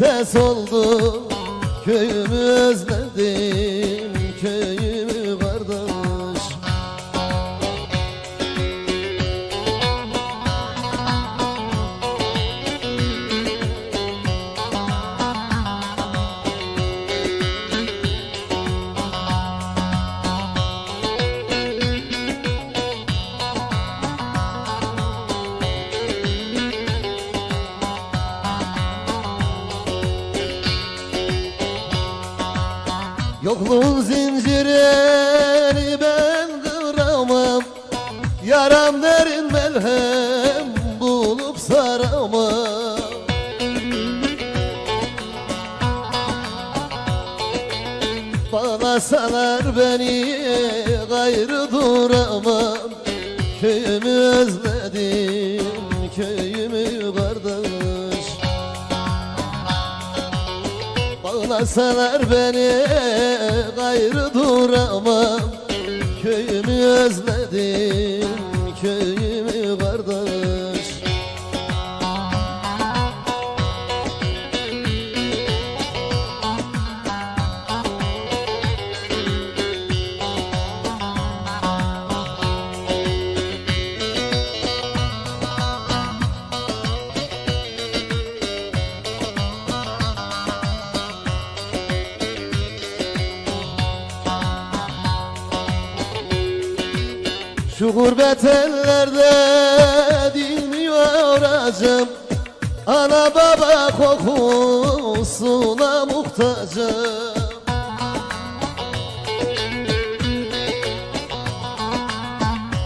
gurbete soldu Köyümü özledim, Yokluğun zincirini ben kıramam. Yaram derin melhem bulup saramam. Bağlasalar beni gayrı duramam. Köyümü özledim, Bağlasalar beni gayrı duramam. Köyümü özledim, köyümü Şu gurbet ellerde dinmiyor acım Ana baba kokusuna muhtacım.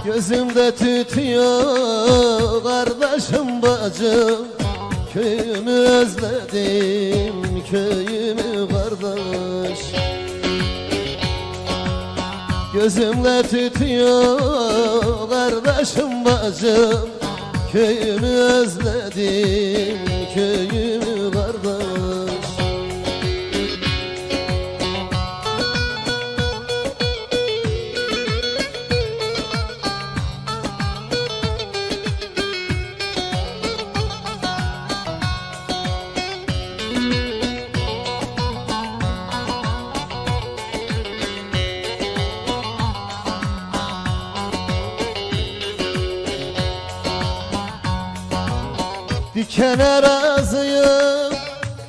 Gözümde tütüyor kardeşim bacım. Köyümü özledim köyümü kardeş Gözümle tütüyor kardeşim bacım. Köyümü özledim köyümü Dikene razıyım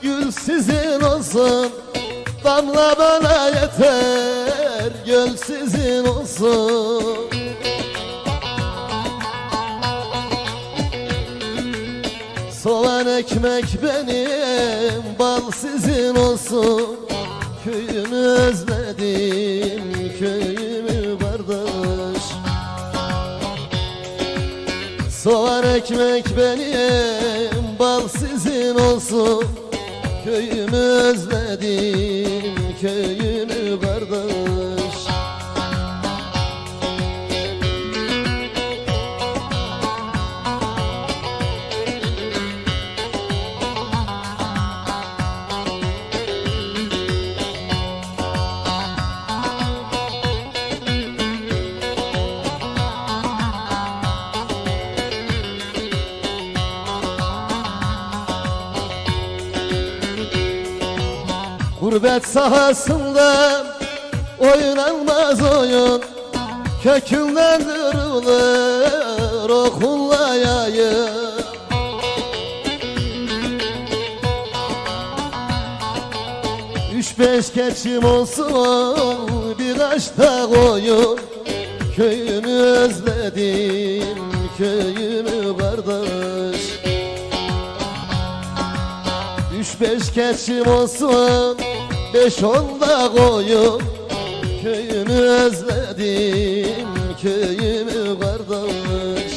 Gül sizin olsun. Damla bana yeter Göl sizin olsun. Soğan ekmek benim Bal sizin olsun. Köyümü özledim Köyümü Soğan ekmek benim, bal sizin olsun. Köyümü özledim, köyümü Gurbet sahasında oynanmaz oyun. Kökünden kırılır okunla yayın. Üç beş keçim olsun birkaç da koyun. Köyümü özledim köyümü kardeş beş keçim olsun Beş on da koyun Köyümü özledim Köyümü kardeş